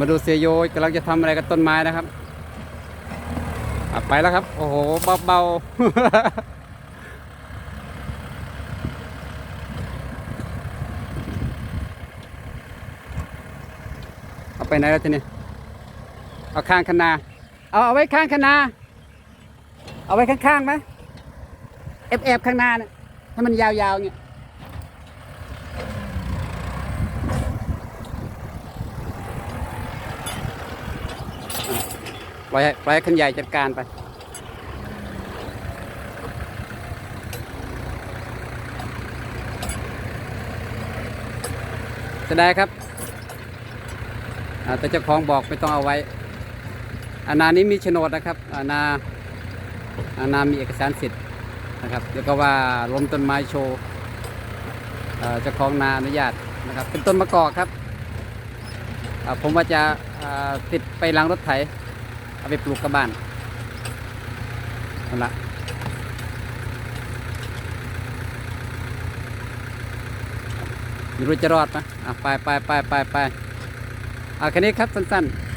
มาดูเสียโยกำลังจะทำอะไรกับต้นไม้นะครับไปแล้วครับ โอ้โหเบาๆเอาไปไหนแล้วทีนี้เอาข้างคณาเอาเอาไว้ข้างคณาเอาไว้ข้างๆไหมเอฟเอฟข้างหน้าเนี่ยให้มันยาวๆเงี้ย ปล่อยปล่อยให้คันใหญ่จัดการไปจะได้ครับ แต่เจ้าของบอกไม่ต้องเอาไว้ อานานี้มีโฉนดนะครับ อานาอานามีเอกสารสิทธิ์นะครับ แล้วก็ว่าล้มต้นไม้โชว์เจ้าของนาอนุญาตนะครับ เป็นต้นมะกอกครับ ผมว่าจะ ติดไปล้างรถไถ เอาไปปลูกกับบ้านนั่นละไม่รู้จะรอดไหมอะไปไปไปไปไปเอาแค่นี้ครับสั้นๆ